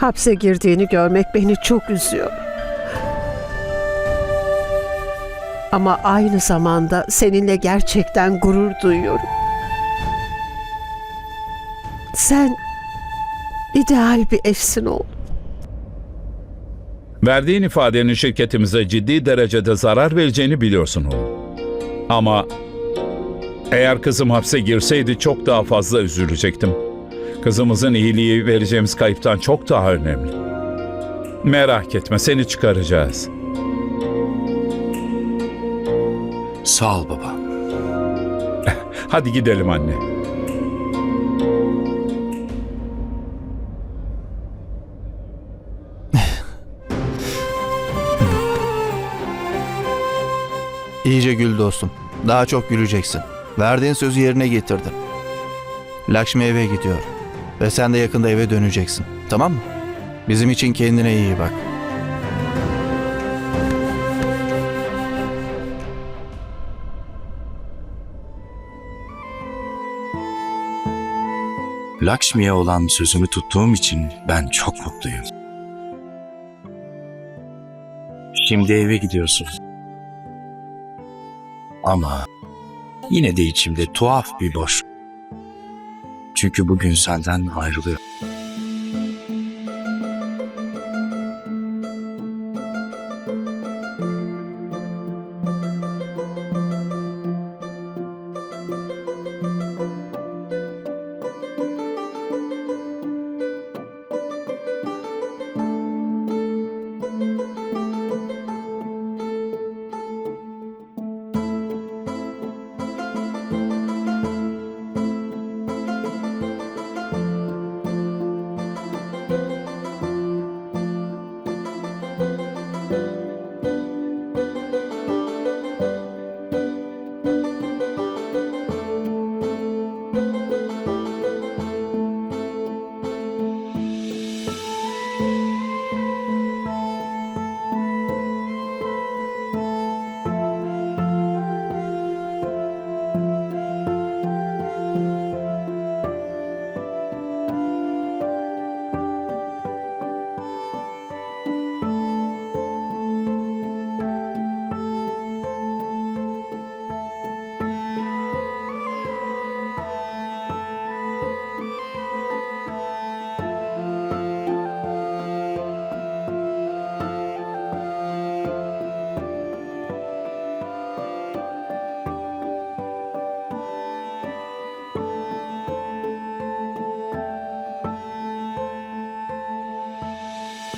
hapse girdiğini görmek beni çok üzüyor. Ama aynı zamanda seninle gerçekten gurur duyuyorum. Sen ideal bir eşsin oğlum. Verdiğin ifadenin şirketimize ciddi derecede zarar vereceğini biliyorsun oğlum. Ama eğer kızım hapse girseydi çok daha fazla üzülecektim. Kızımızın iyiliği vereceğimiz kayıptan çok daha önemli. Merak etme seni çıkaracağız. Sağ ol baba. Hadi gidelim anne. İyice gül dostum. Daha çok güleceksin. Verdiğin sözü yerine getirdin. Lakşmi eve gidiyor. Ve sen de yakında eve döneceksin. Tamam mı? Bizim için kendine iyi bak. Lakshmi'ye olan sözümü tuttuğum için ben çok mutluyum. Şimdi eve gidiyorsun. Ama yine de içimde tuhaf bir boş. Çünkü bugün senden ayrılıyorum.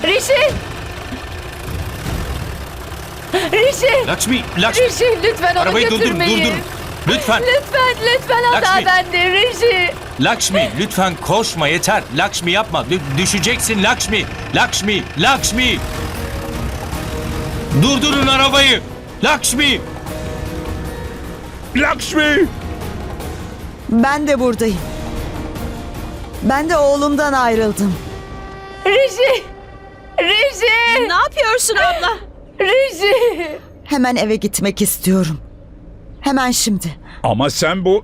Rişi! Rişi! Lakshmi, Lakshmi! Rişi lütfen onu Arabayı durdur, götürmeyin. durdur. Lütfen. Lütfen, lütfen hata Lakshmi. bende Rişi. Lakshmi lütfen koşma yeter. Lakshmi yapma. Dü- düşeceksin Lakshmi. Lakshmi, Lakshmi. Durdurun arabayı. Lakshmi. Lakshmi! Ben de buradayım. Ben de oğlumdan ayrıldım. Rişi! Rişi! Ne yapıyorsun abla? Rişi! Hemen eve gitmek istiyorum. Hemen şimdi. Ama sen bu...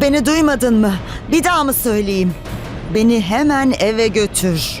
Beni duymadın mı? Bir daha mı söyleyeyim? Beni hemen eve götür.